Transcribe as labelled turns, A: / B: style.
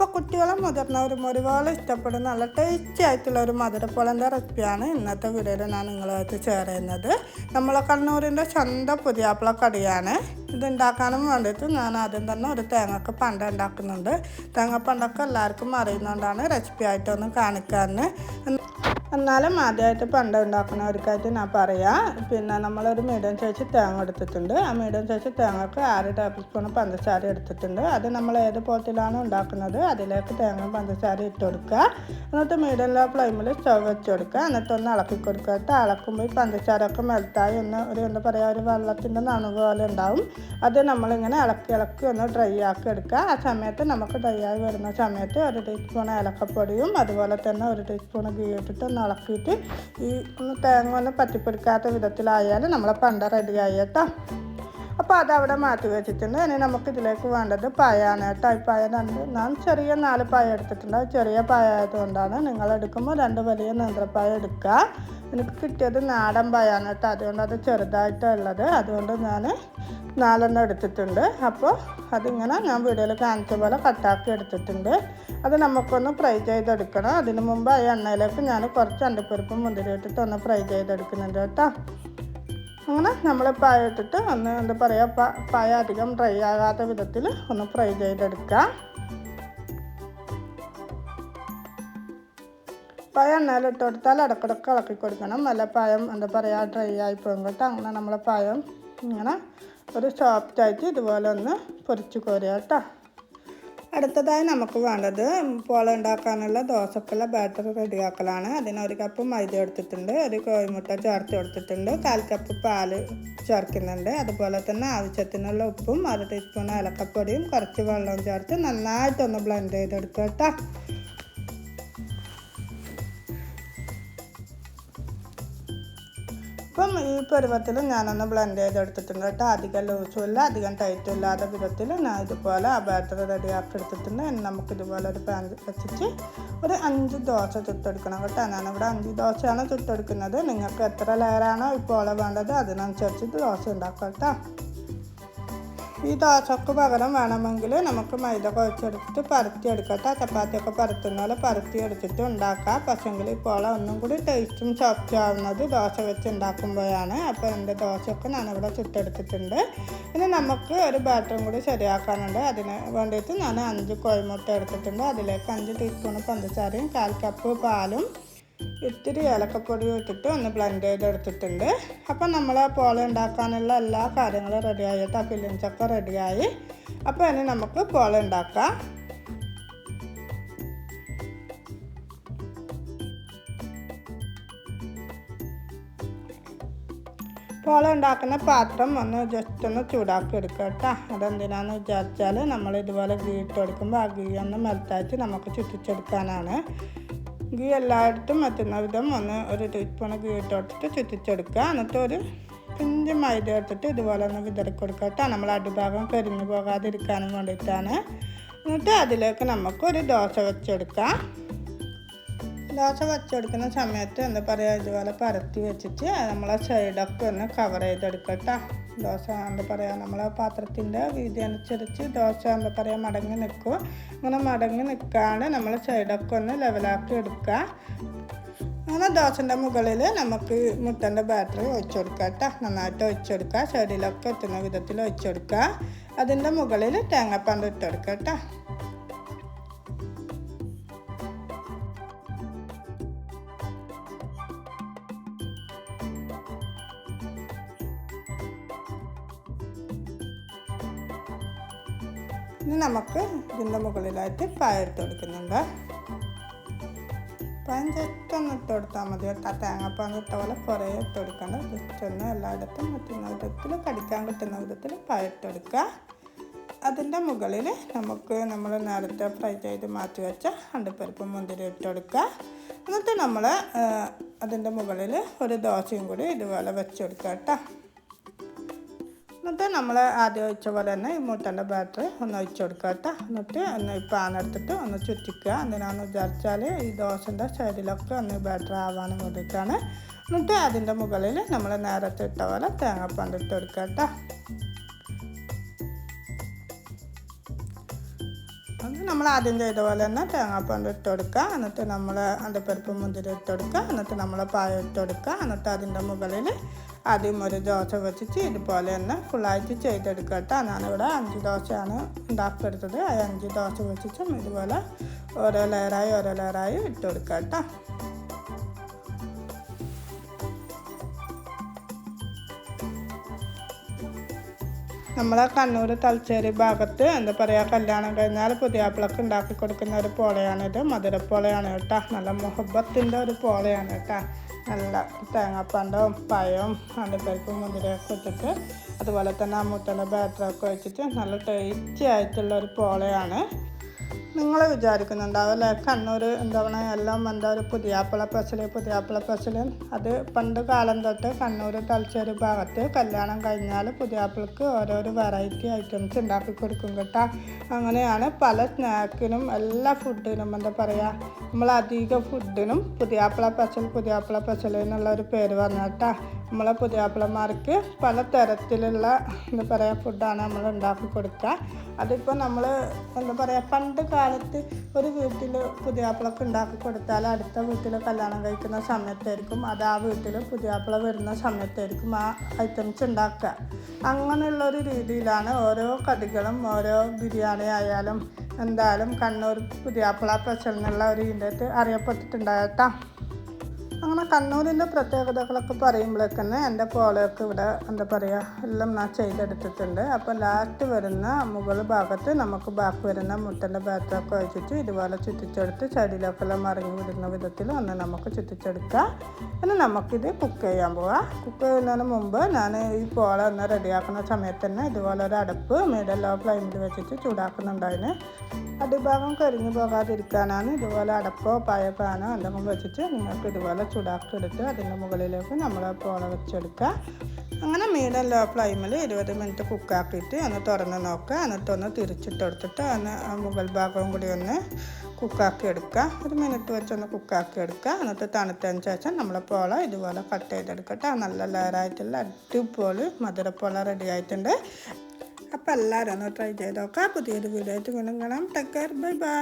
A: അപ്പോൾ കുട്ടികളും മുതിർന്നവരും ഒരുപോലെ ഇഷ്ടപ്പെടുന്ന നല്ല ടേസ്റ്റി ആയിട്ടുള്ള ഒരു മധുരപ്പുളന്റെ റെസിപ്പിയാണ് ഇന്നത്തെ വീഡിയോയിൽ ഞാൻ നിങ്ങളുമായിട്ട് ഷെയർ ചെയ്യുന്നത്. നമ്മളെ കണ്ണൂരിന്റെ ചന്ത പുതിയാപ്പിള കടിയാണ്. ഇതുണ്ടാക്കാനും വേണ്ടിയിട്ട് ഞാൻ ആദ്യം തന്നെ ഒരു തേങ്ങക്ക് പണ്ട ഉണ്ടാക്കുന്നുണ്ട്. തേങ്ങ പണ്ടൊക്കെ എല്ലാവർക്കും അറിയുന്നതുകൊണ്ടാണ് റെസിപ്പി ആയിട്ടൊന്ന് കാണിക്കാറുണ്ട് എന്നാലും ആദ്യമായിട്ട് പണ്ട ഉണ്ടാക്കുന്നവർക്കായിട്ട് ഞാൻ പറയാം. പിന്നെ നമ്മളൊരു മീഡിയം സൈസ് തേങ്ങ എടുത്തിട്ടുണ്ട്. ആ മീഡിയം സൈസ് തേങ്ങക്ക് ആറ് ടേബിൾ സ്പൂൺ പഞ്ചസാര എടുത്തിട്ടുണ്ട്. അത് നമ്മൾ ഏത് പോട്ടിലാണ് ഉണ്ടാക്കുന്നത്? അതിലേക്ക് തേങ്ങ പഞ്ചസാര ഇട്ട് കൊടുക്കുക. എന്നിട്ട് മീഡിയം ലോ ഫ്ലെയിമിൽ സ്റ്റവ് വെച്ച് കൊടുക്കുക. എന്നിട്ട് ഒന്ന് ഇളക്കി കൊടുക്കുക കേട്ടോ. ഇളക്കുമ്പോൾ ഈ പഞ്ചസാര ഒക്കെ മെൽത്തായി ഒന്ന് ഒരു എന്താ പറയുക ഒരു വെള്ളത്തിന്റെ നണു പോലെ ഉണ്ടാവും. അത് നമ്മളിങ്ങനെ ഇളക്കി ഇളക്കി ഒന്ന് ഡ്രൈ ആക്കി എടുക്കുക. ആ സമയത്ത് നമുക്ക് ഡ്രൈ ആയി വരുന്ന സമയത്ത് ഒരു ടീസ്പൂൺ ഏലക്കപ്പൊടിയും അതുപോലെ തന്നെ ഒരു ടീസ്പൂൺ ഗീ ഇട്ടിട്ട് ഒന്ന് ഇളക്കിയിട്ട് ഈ ഒന്ന് തേങ്ങ ഒന്ന് പറ്റിപ്പിടിക്കാത്ത വിധത്തിലായാലും നമ്മളെ പണ്ട റെഡിയായി കേട്ടോ. അപ്പോൾ അതവിടെ മാറ്റി വെച്ചിട്ടുണ്ട്. ഇനി നമുക്ക് ഇതിലേക്ക് വേണ്ടത് പായാണ് കേട്ടോ. ഈ പായ രണ്ട് ഞാൻ ചെറിയ നാല് പായ എടുത്തിട്ടുണ്ട്. ചെറിയ പായ ആയതുകൊണ്ടാണ് നിങ്ങൾ എടുക്കുമ്പോൾ രണ്ട് വലിയ നേന്ത്രപ്പായ എടുക്കുക എനിക്ക് കിട്ടിയത് നാടൻ പായാണ് കേട്ടോ. അതുകൊണ്ട് അത് ചെറുതായിട്ടുള്ളത് അതുകൊണ്ട് ഞാൻ നാലെണ്ണം എടുത്തിട്ടുണ്ട്. അപ്പോൾ അതിങ്ങനെ ഞാൻ വീഡിയോയിൽ കാണിച്ച പോലെ കട്ടാക്കി എടുത്തിട്ടുണ്ട്. അത് നമുക്കൊന്ന് ഫ്രൈ ചെയ്തെടുക്കണം. അതിന് മുമ്പ് ആ എണ്ണയിലേക്ക് ഞാൻ കുറച്ച് അണ്ടിപ്പരിപ്പും മുന്തിരി ഇട്ടിട്ട് ഒന്ന് ഫ്രൈ ചെയ്തെടുക്കുന്നുണ്ട് കേട്ടോ. അങ്ങനെ നമ്മൾ പായ ഇട്ടിട്ട് ഒന്ന് എന്താ പറയുക പായ അധികം ഡ്രൈ ആകാത്ത വിധത്തിൽ ഒന്ന് ഫ്രൈ ചെയ്തെടുക്കുക പായ എണ്ണയിലിട്ട് കൊടുത്താൽ ഇടക്കിടക്ക് ഇളക്കി കൊടുക്കണം. നല്ല പായം എന്താ പറയുക ഡ്രൈ ആയി പോകും കേട്ടോ. അങ്ങനെ നമ്മളെ പായം ഇങ്ങനെ ഒരു സോഫ്റ്റായിട്ട് ഇതുപോലെ ഒന്ന് പൊരിച്ച് കോരുക കേട്ടോ. അടുത്തതായി നമുക്ക് വേണ്ടത് പോള ഉണ്ടാക്കാനുള്ള ദോശക്കുള്ള ബാറ്റർ റെഡിയാക്കലാണ്. അതിന് ഒരു കപ്പ് മൈദ എടുത്തിട്ടുണ്ട് ഒരു കോഴിമുട്ട ചേർത്ത് കൊടുത്തിട്ടുണ്ട് കാൽ കപ്പ് പാൽ ചേർക്കുന്നുണ്ട്. അതുപോലെ തന്നെ ആവശ്യത്തിനുള്ള ഉപ്പും അര ടീസ്പൂൺ ഏലക്കപ്പൊടിയും കുറച്ച് വെള്ളവും ചേർത്ത് നന്നായിട്ടൊന്ന് ബ്ലെൻഡ് ചെയ്തെടുക്കുക കേട്ടോ. ഇപ്പം ഈ പരുവത്തിൽ ഞാനൊന്ന് ബ്ലെൻഡ് ചെയ്തെടുത്തിട്ടുണ്ട് കേട്ടോ. അധികം ലൂസുമില്ല അധികം ടൈറ്റും ഇല്ലാത്ത വിധത്തിൽ ഞാൻ ഇതുപോലെ ആ ബാറ്റർ റെഡിയാക്കി എടുത്തിട്ടുണ്ട്. നമുക്ക് ഇതുപോലെ ഒരു പാൻ വെച്ചിട്ട് ഒരു അഞ്ച് ദോശ ചുട്ടെടുക്കണം കേട്ടോ. ഞാനിവിടെ അഞ്ച് ദോശയാണ് ചുട്ടെടുക്കുന്നത്. നിങ്ങൾക്ക് എത്ര ലെയറാണോ ഇപ്പോൾ വേണ്ടത് അതിനനുസരിച്ച് ദോശ ഉണ്ടാക്കാം കേട്ടോ. ഈ ദോശക്ക് പകരം വേണമെങ്കിൽ നമുക്ക് മൈദ കുഴച്ചെടുത്തിട്ട് എടുക്കട്ടെ. ചപ്പാത്തിയൊക്കെ പരത്തുന്ന പോലെ പരത്തി എടുത്തിട്ട് ഉണ്ടാക്കാം. പക്ഷെങ്കിൽ ഇപ്പോൾ ഒന്നും കൂടി ടേസ്റ്റും സോഫ്റ്റ് ആവുന്നത് ദോശ വെച്ച് ഉണ്ടാക്കുമ്പോഴാണ്. അപ്പോൾ എന്റെ ദോശയൊക്കെ ഞാനിവിടെ ചുട്ടെടുത്തിട്ടുണ്ട്. ഇനി നമുക്ക് ഒരു ബാറ്ററും കൂടി ശരിയാക്കാനുണ്ട്. അതിന് വേണ്ടിയിട്ട് ഞാൻ അഞ്ച് കോഴിമുട്ട എടുത്തിട്ടുണ്ട്. അതിലേക്ക് അഞ്ച് ടീസ്പൂൺ പഞ്ചസാരയും കാൽ കപ്പ് പാലും ഇത്തിരി ഏലക്കപ്പൊടിയും ഇട്ടിട്ട് ഒന്ന് ബ്ലെൻഡ് ചെയ്തെടുത്തിട്ടുണ്ട്. അപ്പം നമ്മൾ പോള ഉണ്ടാക്കാനുള്ള എല്ലാ കാര്യങ്ങളും റെഡിയായി ആ ഫില്ലിങ്സ് റെഡിയായി അപ്പോൾ ഇനി നമുക്ക് പോള ഉണ്ടാക്കാം. പോള ഉണ്ടാക്കുന്ന പാത്രം ഒന്ന് ജസ്റ്റ് ഒന്ന് ചൂടാക്കി എടുക്കുക കേട്ടോ. അതെന്തിനാന്ന് വിചാരിച്ചാൽ നമ്മൾ ഇതുപോലെ ഗീ ഇട്ട് കൊടുക്കുമ്പോൾ ആ ഗീ ഒന്ന് മെൽത്തായിട്ട് നമുക്ക് ചുറ്റിച്ചെടുക്കാനാണ്. ഗീ എല്ലായിടത്തും എത്തുന്ന വിധം ഒന്ന് ഒരു ടീസ്പൂൺ ഗീ ഇട്ട് കൊടുത്തിട്ട് ചുറ്റിച്ചെടുക്കുക. എന്നിട്ട് ഒരു പിഞ്ച് മൈദ എടുത്തിട്ട് ഇതുപോലെ ഒന്ന് വിതറി കൊടുക്കുക കേട്ടോ. നമ്മൾ അടിഭാഗം കരിഞ്ഞു പോകാതിരിക്കാനും വേണ്ടിയിട്ടാണ്. എന്നിട്ട് അതിലേക്ക് നമുക്ക് ഒരു ദോശ വെച്ചെടുക്കാം. ദോശ വെച്ചെടുക്കുന്ന സമയത്ത് എന്താ പറയുക ഇതുപോലെ പരത്തി വെച്ചിട്ട് നമ്മളെ സൈഡൊക്കെ ഒന്ന് കവർ ചെയ്തെടുക്കട്ടോ ദോശ എന്താ പറയുക നമ്മളെ പാത്രത്തിന്റെ വീതി അനുസരിച്ച് ദോശ എന്താ പറയുക മടങ്ങി നിൽക്കും അങ്ങനെ മടങ്ങി നിൽക്കാണ്ട് നമ്മൾ സൈഡൊക്കെ ഒന്ന് ലെവലാക്കി എടുക്കുക അങ്ങനെ ദോശന്റെ മുകളിൽ നമുക്ക് മുട്ടന്റെ ബാറ്ററി ഒഴിച്ചു കൊടുക്കുക കേട്ടോ നന്നായിട്ട് ഒഴിച്ചു കൊടുക്കുക സൈഡിലൊക്കെ എത്തുന്ന വിധത്തിൽ ഒഴിച്ചു കൊടുക്കുക അതിന്റെ മുകളിൽ തേങ്ങാപ്പണ്ട് ഇട്ട് കൊടുക്കുക കേട്ടോ ഇനി നമുക്ക് ഇതിന്റെ മുകളിലായിട്ട് പായ എടുത്ത് കൊടുക്കുന്നുണ്ട്. ജസ്റ്റ് ഒന്ന് ഇട്ട് കൊടുത്താൽ മതി തേങ്ങാപ്പാൻ ഇട്ട പോലെ കുറേ ഇട്ട് കൊടുക്കണ്ട. ജസ്റ്റ് ഒന്ന് എല്ലായിടത്തും പറ്റുന്ന വിധത്തിൽ കടിക്കാൻ കിട്ടുന്ന വിധത്തിൽ പായ ഇട്ട് കൊടുക്കുക. അതിന്റെ മുകളിൽ നമുക്ക് നമ്മൾ നേരത്തെ ഫ്രൈ ചെയ്ത് മാറ്റി വെച്ച അണ്ടിപ്പരിപ്പ് മുന്തിരി ഇട്ട് കൊടുക്കുക. എന്നിട്ട് നമ്മൾ അതിന്റെ മുകളിൽ ഒരു ദോശയും കൂടി ഇതുപോലെ വെച്ച് കൊടുക്കുക കേട്ടോ. എന്നിട്ട് നമ്മൾ ആദ്യം ഒഴിച്ച പോലെ തന്നെ ഈ മുട്ടന്റെ ബാറ്ററി ഒന്ന് ഒഴിച്ച് കൊടുക്കുക കേട്ടോ. എന്നിട്ട് ഒന്ന് ഈ പാൻ എടുത്തിട്ട് ഒന്ന് ചുറ്റിക്കുക. എന്തിനാണെന്ന് വിചാരിച്ചാൽ ഈ ദോശന്റെ സൈഡിലൊക്കെ ഒന്ന് ബാറ്ററി ആവാനും വേണ്ടിയിട്ടാണ്. എന്നിട്ട് അതിന്റെ മുകളിൽ നമ്മൾ നേരത്തെ ഇട്ട പോലെ തേങ്ങാപ്പണ്ട് ഇട്ട് കൊടുക്കുക കേട്ടോ. അത് നമ്മൾ ആദ്യം ചെയ്ത പോലെ തന്നെ തേങ്ങാപ്പണ്ട് ഇട്ട് കൊടുക്കുക. എന്നിട്ട് നമ്മൾ അണ്ടിപ്പരിപ്പ് മുന്തിരി ഇട്ട് കൊടുക്കുക. എന്നിട്ട് നമ്മൾ പായ ഇട്ട് കൊടുക്കുക. എന്നിട്ട് അതിന്റെ മുകളിൽ ആദ്യം ഒരു ദോശ വെച്ചിട്ട് ഇതുപോലെ തന്നെ ഫുള്ളായിട്ട് ചെയ്തെടുക്കുക കേട്ടോ. ഞാനിവിടെ അഞ്ച് ദോശയാണ് ഉണ്ടാക്കിയെടുത്തത്. ആ അഞ്ച് ദോശ വെച്ചിട്ടും ഇതുപോലെ ഓരോ ലെയറായി ഓരോ ലെയറായി ഇട്ട് കൊടുക്കുക നമ്മളെ കണ്ണൂർ തലശ്ശേരി ഭാഗത്ത് എന്താ പറയുക കല്യാണം കഴിഞ്ഞാൽ പുതിയാപ്പിളക്ക് ഉണ്ടാക്കി കൊടുക്കുന്ന ഒരു പോളയാണിത്. മധുരപ്പോളയാണ് കേട്ടോ. നല്ല മുഹബത്തിന്റെ ഒരു പോളയാണ് കേട്ടോ. നല്ല തേങ്ങാപ്പണ്ടവും പഴവും അണ്ടിപ്പരിപ്പും മുന്തിരിയൊക്കെ ഇട്ടിട്ട് അതുപോലെ തന്നെ ആ മുട്ടന്റെ ബാറ്ററൊക്കെ വെച്ചിട്ട് നല്ല ടേസ്റ്റി ആയിട്ടുള്ള ഒരു പോളയാണ്. നിങ്ങൾ വിചാരിക്കുന്നുണ്ടാവും അല്ലേ? കണ്ണൂർ എന്താ പറയുക എല്ലാം എന്താ ഒരു പുതിയാപ്പിള പെസൽ പുതിയാപ്പിള പെസൽ അത് പണ്ട് കാലം തൊട്ട് കണ്ണൂർ തലശ്ശേരി ഭാഗത്ത് കല്യാണം കഴിഞ്ഞാൽ പുതിയാപ്പിളക്ക് ഓരോരോ വെറൈറ്റി ഐറ്റംസ് ഉണ്ടാക്കി കൊടുക്കും കേട്ടോ. അങ്ങനെയാണ് പല സ്നാക്കിനും എല്ലാ ഫുഡിനും എന്താ പറയുക നമ്മൾ അധിക ഫുഡിനും പുതിയാപ്പിള പെസൽ പുതിയാപ്പിള പെസൽ എന്നുള്ള ഒരു പേര് വന്നു കേട്ടോ. നമ്മളെ പുതിയാപ്പിളമാർക്ക് പല തരത്തിലുള്ള എന്താ പറയുക ഫുഡാണ് നമ്മൾ ഉണ്ടാക്കി കൊടുക്കുക അതിപ്പോൾ നമ്മൾ എന്താ പറയുക പണ്ട് കാലത്ത് ഒരു വീട്ടിൽ പുതിയാപ്പിളക്ക് ഉണ്ടാക്കി കൊടുത്താൽ അടുത്ത വീട്ടിൽ കല്യാണം കഴിക്കുന്ന സമയത്തായിരിക്കും അത് ആ വീട്ടിൽ പുതിയാപ്പിള വരുന്ന സമയത്തായിരിക്കും ആ ഐറ്റംസ് ഉണ്ടാക്കുക. അങ്ങനെയുള്ളൊരു രീതിയിലാണ് ഓരോ കടികളും ഓരോ ബിരിയാണി ആയാലും എന്തായാലും കണ്ണൂർ പുതിയാപ്പിള എന്നുള്ള ഒരു ഇതിന്റെ അറിയപ്പെട്ടിട്ടുണ്ടാകട്ടോ അങ്ങനെ കണ്ണൂരിന്റെ പ്രത്യേകതകളൊക്കെ പറയുമ്പോഴേക്ക് തന്നെ എന്റെ പോളയൊക്കെ ഇവിടെ എന്താ പറയുക എല്ലാം ഞാൻ ചെയ്തെടുത്തിട്ടുണ്ട്. അപ്പോൾ ലാസ്റ്റ് വരുന്ന മുകൾ ഭാഗത്ത് നമുക്ക് ബാക്ക് വരുന്ന മുട്ടന്റെ ഭാഗത്തൊക്കെ വെച്ചിട്ട് ഇതുപോലെ ചുറ്റിച്ചെടുത്ത് സൈഡിലൊക്കെ എല്ലാം മറിഞ്ഞു വിടുന്ന വിധത്തിൽ ഒന്ന് നമുക്ക് ചുറ്റിച്ചെടുക്കാം. ഇനി നമുക്കിത് കുക്ക് ചെയ്യാൻ പോവാം. കുക്ക് ചെയ്യുന്നതിന് മുമ്പ് ഞാൻ ഈ പോള ഒന്ന് റെഡിയാക്കുന്ന സമയത്ത് തന്നെ ഇതുപോലെ ഒരു അടുപ്പ് മീഡിയം ലോ ഫ്ലെയിമിൽ വെച്ചിട്ട് ചൂടാക്കുന്നുണ്ടായിരുന്നു അടിഭാഗം കരിഞ്ഞു പോകാതിരിക്കാനാണ്. ഇതുപോലെ അടപ്പോ പായ പാനോ എന്തെങ്കിലും വെച്ചിട്ട് നിങ്ങൾക്ക് ഇതുപോലെ ചൂടാക്കിയെടുത്ത് അതിന്റെ മുകളിലേക്ക് നമ്മൾ പോള വെച്ചെടുക്കുക അങ്ങനെ മീഡിയം ലോ ഫ്ലൈമിൽ ഇരുപത് മിനിറ്റ് കുക്കാക്കിയിട്ട് ഒന്ന് തുറന്ന് നോക്കുക. എന്നിട്ടൊന്ന് തിരിച്ചിട്ട് കൊടുത്തിട്ട് ഒന്ന് മുകൾ ഭാഗവും കൂടി ഒന്ന് കുക്കാക്കി എടുക്കുക. ഒരു മിനിറ്റ് വെച്ചൊന്ന് കുക്കാക്കി എടുക്കുക. എന്നിട്ട് തണുത്തതിന് ശേഷം നമ്മൾ പോള ഇതുപോലെ കട്ട് ചെയ്തെടുക്കട്ടെ. നല്ല ലെയറായിട്ടുള്ള അടിപൊളി മധുരപ്പോള റെഡി ആയിട്ടുണ്ട്. അപ്പോൾ എല്ലാവരും ഒന്ന് ട്രൈ ചെയ്ത് നോക്കാം. പുതിയൊരു വീഡിയോ ആയിട്ട് വീണ്ടും കാണാം. Take care bye bye